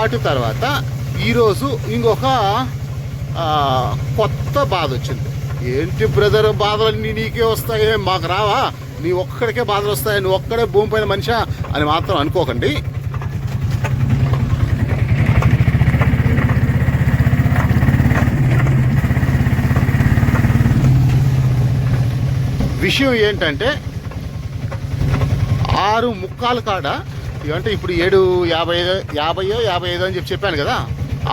ఆటు తర్వాత ఈరోజు ఇంకొక కొత్త బాధ వచ్చింది ఏంటి బ్రదర్ బాధలన్నీ నీకే వస్తాయి? మాకు రావా? నీ ఒక్కడికే బాధలు వస్తాయి? నువ్వు ఒక్కడే భూమిపైన మనిషా? అని మాత్రం అనుకోకండి. విషయం ఏంటంటే ఆరు ముక్కాలు కాడ అంటే ఇప్పుడు ఏడు యాభై ఐదు యాభైయో యాభై ఐదు అని చెప్పి చెప్పాను కదా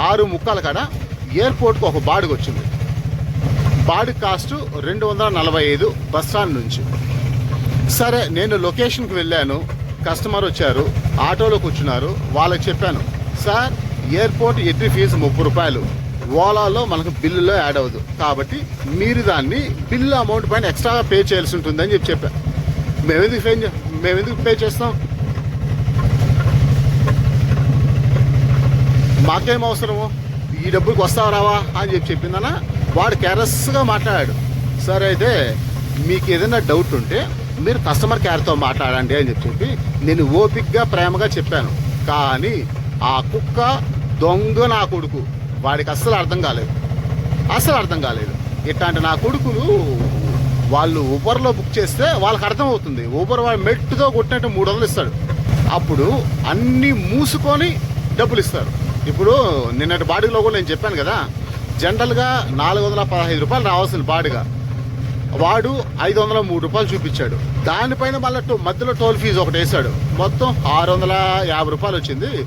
ఆరు ముక్కాల కాడ ఎయిర్పోర్ట్కు ఒక బాడుగ వచ్చింది. బాడుగ కాస్ట్ రెండు వందల నలభై ఐదు బస్ స్టాండ్ నుంచి. సరే నేను లొకేషన్కి వెళ్ళాను కస్టమర్ వచ్చారు ఆటోలో కూర్చున్నారు వాళ్ళకి చెప్పాను సార్ ఎయిర్పోర్ట్ ఎంట్రీ ఫీజు ముప్పై రూపాయలు ఓలాలో మనకు బిల్లులో యాడ్ అవ్వదు కాబట్టి మీరు దాన్ని బిల్లు అమౌంట్ పైన ఎక్స్ట్రాగా పే చేయాల్సి ఉంటుందని చెప్పి చెప్పాను మేమెందుకు పే మేమెందుకు పే చేస్తాం? మాకేం అవసరము? ఈ డబ్బులకు వస్తావా రావా? అని చెప్పి చెప్పిందన్న. వాడు కేర్లెస్గా మాట్లాడాడు. సరే అయితే మీకు ఏదైనా డౌట్ ఉంటే మీరు కస్టమర్ కేర్తో మాట్లాడండి అని చెప్పి చెప్పి నేను ఓపిక్గా ప్రేమగా చెప్పాను. కానీ ఆ కుక్క దొంగ నా కొడుకు. వాడికి అస్సలు అర్థం కాలేదు. అస్సలు అర్థం కాలేదు. ఇట్లాంటి నా కొడుకులు వాళ్ళు ఊబర్లో బుక్ చేస్తే వాళ్ళకి అర్థమవుతుంది. ఊబర్ వాడు మెట్టుతో కొట్టినట్టు మూడు వందలు ఇస్తాడు. అప్పుడు అన్నీ మూసుకొని డబ్బులు ఇస్తారు. ఇప్పుడు నిన్నటి బాడీలో కూడా నేను చెప్పాను కదా జనరల్గా నాలుగు వందల పదహైదు రూపాయలు రావాల్సిన బాడిగా. వాడు ఐదు వందల మూడు రూపాయలు చూపించాడు. దానిపైన మళ్ళీ టో- మధ్యలో టోల్ ఫీజు ఒకటి వేసాడు మొత్తం ఆరు వందల యాభై రూపాయలు వచ్చింది.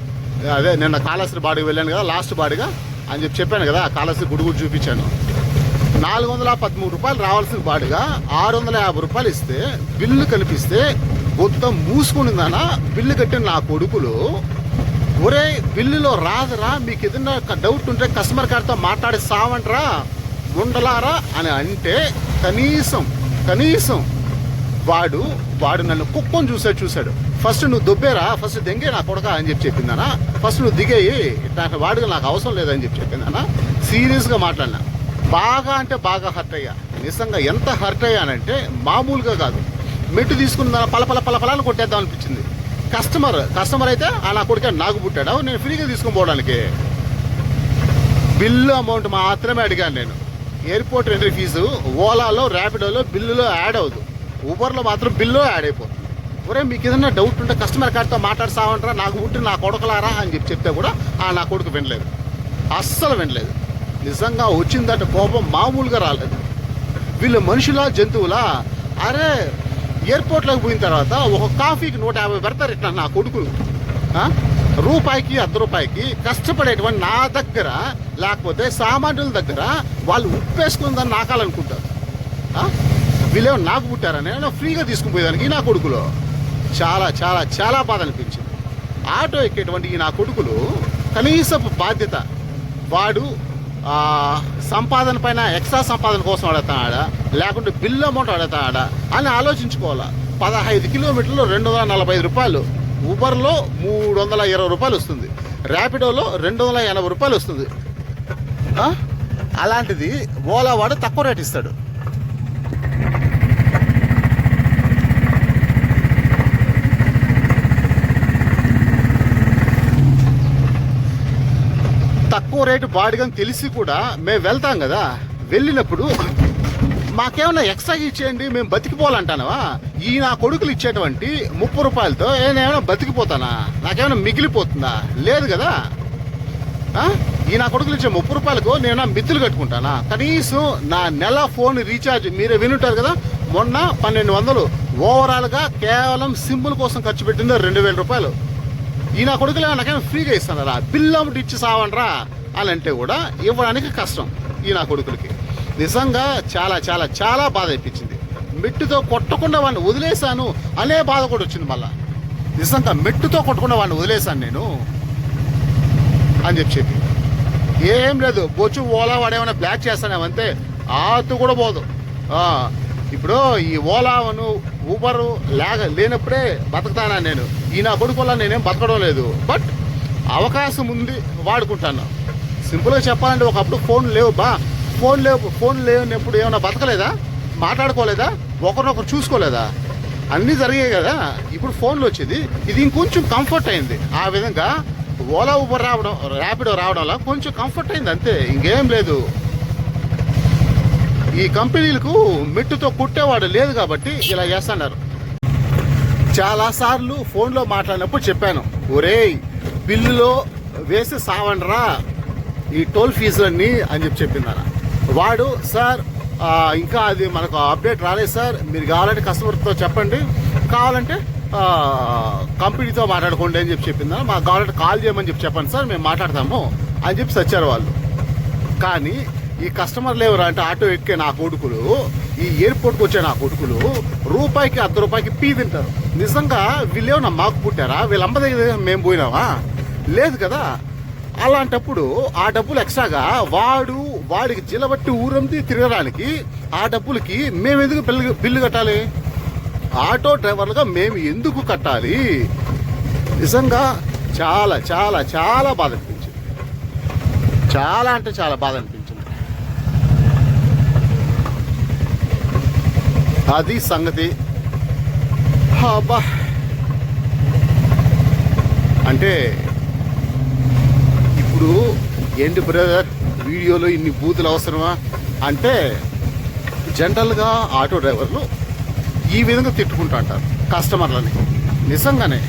అదే నిన్న కాళహస్తి బాడీకి వెళ్ళాను కదా లాస్ట్ బాడీగా అని చెప్పి చెప్పాను కదా కాళహస్తి గుడి గుడి చూపించాను. నాలుగు వందల పదమూడు రూపాయలు రావాల్సిన బాడుగా ఆరు వందల యాభై రూపాయలు ఇస్తే బిల్లు కనిపిస్తే మొత్తం మూసుకుని బిల్లు కట్టిన నా కొడుకులు ఒరే బిల్లులో రాదురా మీకు ఏదైనా డౌట్ ఉంటే కస్టమర్ కేర్తో మాట్లాడి సావంట్రా ఉండలారా అని అంటే కనీసం కనీసం వాడు వాడు నన్ను కుక్కని చూసాడు చూశాడు. ఫస్ట్ నువ్వు దొబ్బేరా ఫస్ట్ దెంగే నా కొడక అని చెప్పి చెప్పిందానా? ఫస్ట్ నువ్వు దిగేయి నాకు వాడు నాకు అవసరం లేదని చెప్పి చెప్పిందానా? సీరియస్గా మాట్లాడినా. బాగా అంటే బాగా హర్ట్ అయ్యా. నిజంగా ఎంత హర్ట్ అయ్యానంటే మామూలుగా కాదు. మెట్టు తీసుకున్న దాని పల పల పల కొట్టేద్దాం అనిపించింది. కస్టమర్ కస్టమర్ అయితే ఆ నా కొడుకే నాకు పుట్టాడు. నేను ఫ్రీగా తీసుకొని పోవడానికి. బిల్లు అమౌంట్ మాత్రమే అడిగాను నేను. ఎయిర్పోర్ట్ ఎంట్రీ ఫీజు ఓలాలో ర్యాపిడోలో బిల్లులో యాడ్ అవ్వదు. ఊబర్లో మాత్రం బిల్లు యాడ్ అయిపోతుంది. ఒరే మీకు ఏదైనా డౌట్ ఉంటే కస్టమర్ కేర్తో మాట్లాడుతామంటారా నాకు పుట్టి నా కొడుకులారా అని చెప్పి చెప్తే కూడా ఆ నా కొడుకు వినలేదు. అస్సలు వినలేదు. నిజంగా వచ్చిందంటే కోపం మామూలుగా రాలేదు. వీళ్ళు మనుషులా జంతువులా? అరే ఎయిర్పోర్ట్లోకి పోయిన తర్వాత ఒక కాఫీకి నూట యాభై పెడతారు ఇట్లా నా కొడుకులు. రూపాయికి అర్ధ రూపాయికి కష్టపడేటువంటి నా దగ్గర లేకపోతే సామాన్యుల దగ్గర వాళ్ళు ఉప్పేసుకుందని నాకాలనుకుంటారు ఆ? వీళ్ళేమో నాకు పుట్టారని నేను ఫ్రీగా తీసుకుని పోయేదానికి నా కొడుకులు. చాలా చాలా చాలా బాధ అనిపించింది. ఆటో ఎక్కేటువంటి ఈ నా కొడుకులు కనీసపు బాధ్యత. వాడు సంపాదన పైన ఎక్స్ట్రా సంపాదన కోసం అడుగుతాడా లేకుంటే బిల్లు అమౌంట్ అడుగుతాడా అని ఆలోచించుకోవాలా. పదహైదు కిలోమీటర్లు రెండు వందల నలభై ఐదు రూపాయలు. ఊబర్లో మూడు వందల ఇరవై రూపాయలు వస్తుంది. ర్యాపిడోలో రెండు వందల ఎనభై రూపాయలు వస్తుంది. అలాంటిది ఓలా వాడు తక్కువ రేట్ ఇస్తాడు. తక్కువ రేటు బాడిగని తెలిసి కూడా మేము వెళ్తాం కదా. వెళ్ళినప్పుడు మాకేమైనా ఎక్స్ట్రా ఇచ్చేయండి మేము బతికిపోవాలంటానవా? ఈ నా కొడుకులు ఇచ్చేటువంటి ముప్పై రూపాయలతో నేనేమైనా బతికిపోతానా? నాకేమైనా మిగిలిపోతుందా? లేదు కదా. ఈ నా కొడుకులు ఇచ్చే ముప్పై రూపాయలకు నేను మిత్తులు కట్టుకుంటానా? కనీసం నా నెల ఫోన్ రీఛార్జ్ మీరే వినుంటారు కదా. మొన్న పన్నెండు వందలు ఓవరాల్గా కేవలం సింపుల్ కోసం ఖర్చు పెట్టింది రెండు వేల రూపాయలు. ఈ నా కొడుకులు నాకేమైనా ఫ్రీగా ఇస్తానరా బిల్లు అమ్మటి ఇచ్చి సావండ్రా. అని అంటే కూడా ఇవ్వడానికి కష్టం ఈ నా కొడుకులకి. నిజంగా చాలా చాలా చాలా బాధ అనిపించింది. మెట్టుతో కొట్టకుండా వాడిని వదిలేశాను అనే బాధ కూడా వచ్చింది మళ్ళా. నిజంగా మెట్టుతో కొట్టకుండా వాడిని వదిలేశాను నేను అని చెప్పేది. ఏం లేదు బొచ్చు ఓలా వాడేమైనా బ్లాక్ చేస్తానేమంతే ఆతు కూడా పోదు. ఇప్పుడు ఈ ఓలాను ఊబరు లేక లేనప్పుడే బతుకుతానా నేను? ఈ నా కొడుకు వల్ల నేనేం బతకడం లేదు. బట్ అవకాశం ఉంది వాడుకుంటాను. సింపుల్గా చెప్పాలంటే ఒకప్పుడు ఫోన్ లేవు బా. ఫోన్ లేవు ఫోన్ లేనప్పుడు ఏమైనా బతకలేదా? మాట్లాడుకోలేదా? ఒకరినొకరు చూసుకోలేదా? అన్నీ జరిగాయి కదా. ఇప్పుడు ఫోన్లు వచ్చేది. ఇది ఇంకొంచెం కంఫర్ట్ అయింది. ఆ విధంగా ఓలా ఊబర్ రావడం ర్యాపిడో రావడం వల్ల కొంచెం కంఫర్ట్ అయింది అంతే. ఇంకేం లేదు. ఈ కంపెనీలకు మెట్టుతో కుట్టేవాడు లేదు కాబట్టి ఇలా చేస్తున్నారు. చాలా సార్లు ఫోన్లో మాట్లాడినప్పుడు చెప్పాను ఒరే బిల్లులో వేసి సావండ్రా. ఈ టోల్ ఫీజులన్నీ అని చెప్పి చెప్పిందన వాడు సార్ ఇంకా అది మనకు అప్డేట్ రాలేదు సార్. మీరు కావాలంటే కస్టమర్తో చెప్పండి. కావాలంటే కంపెనీతో మాట్లాడుకోండి అని చెప్పి చెప్పిందా మాకు కావాలంటే కాల్ చేయమని చెప్పి చెప్పండి సార్. మేము మాట్లాడతాము. అని చెప్పి సచ్చారు వాళ్ళు. కానీ ఈ కస్టమర్లు ఎవరు అంటే ఆటో ఎక్కే నా కొడుకులు ఈ ఎయిర్పోర్ట్కి వచ్చే నా కొడుకులు రూపాయికి అర్ధ రూపాయికి పీ తింటారు. నిజంగా వీళ్ళేమన్నా మాకు పుట్టారా? వీళ్ళు అమ్మ దగ్గర మేము పోయినావా లేదు కదా. అలాంటప్పుడు ఆ డబ్బులు ఎక్స్ట్రాగా వాడు వాడికి జిలబట్టి ఊరంది తిరగడానికి ఆ డబ్బులకి మేము ఎందుకు బిల్లు బిల్లు కట్టాలి? ఆటో డ్రైవర్లుగా మేము ఎందుకు కట్టాలి? నిజంగా చాలా చాలా చాలా బాధ అనిపించింది. చాలా అంటే చాలా బాధ అనిపించింది. అది సంగతి. అబ్బా. అంటే ఇప్పుడు ఏంటి బ్రదర్? వీడియోలో ఇన్ని బూతులు అవసరమా? అంటే జనరల్గా ఆటో డ్రైవర్లు ఈ విధంగా తిట్టుకుంటా అంటారు కస్టమర్లని. నిజంగానే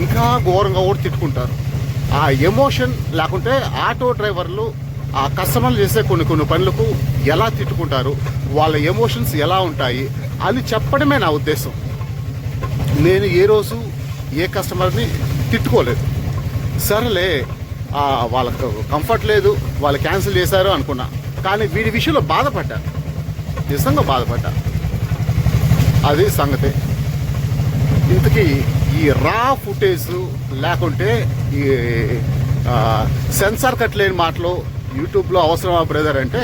ఇంకా ఘోరంగా కూడా తిట్టుకుంటారు. ఆ ఎమోషన్ లేకుంటే ఆటో డ్రైవర్లు ఆ కస్టమర్లు చేసే కొన్ని కొన్ని పనులకు ఎలా తిట్టుకుంటారు? వాళ్ళ ఎమోషన్స్ ఎలా ఉంటాయి? అని చెప్పడమే నా ఉద్దేశం. నేను ఏ రోజు ఏ కస్టమర్ని తిట్టుకోలేదు. సరేలే వాళ్ళకు కంఫర్ట్ లేదు వాళ్ళు క్యాన్సిల్ చేశారు అనుకున్నా. కానీ వీడి విషయంలో బాధపడ్డా. నిజంగా బాధపడ్డా. అది సంగతి. ఇంతకీ ఈ రా ఫుటేజ్ లేకుంటే ఈ సెన్సార్ కట్ లేని మాటలు యూట్యూబ్లో అవసరమా బ్రదర్ అంటే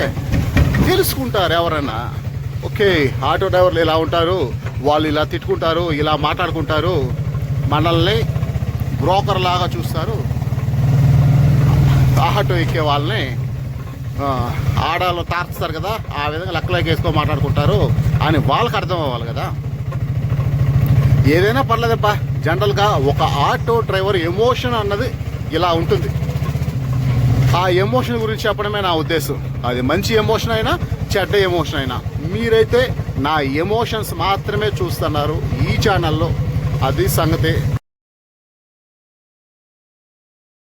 తెలుసుకుంటారు ఎవరన్నా. ఓకే ఆటో డ్రైవర్లు ఇలా ఉంటారు వాళ్ళు ఇలా తిట్టుకుంటారు ఇలా మాట్లాడుకుంటారు. మనల్ని బ్రోకర్ లాగా చూస్తారు. ఆటో ఎక్కే వాళ్ళని ఆడాలో తాకుస్తారు కదా ఆ విధంగా లెక్కలోకి వేసుకో మాట్లాడుకుంటారు అని వాళ్ళకి అర్థం అవ్వాలి కదా. ఏదైనా పర్లేదబ్బా జనరల్గా ఒక ఆటో డ్రైవర్ ఎమోషన్ అన్నది ఇలా ఉంటుంది. ఆ ఎమోషన్ గురించి చెప్పడమే నా ఉద్దేశం. అది మంచి ఎమోషన్ అయినా చెడ్డ ఎమోషన్ అయినా. మీరైతే నా ఎమోషన్స్ మాత్రమే చూస్తున్నారు ఈ ఛానల్లో. అది సంగతి.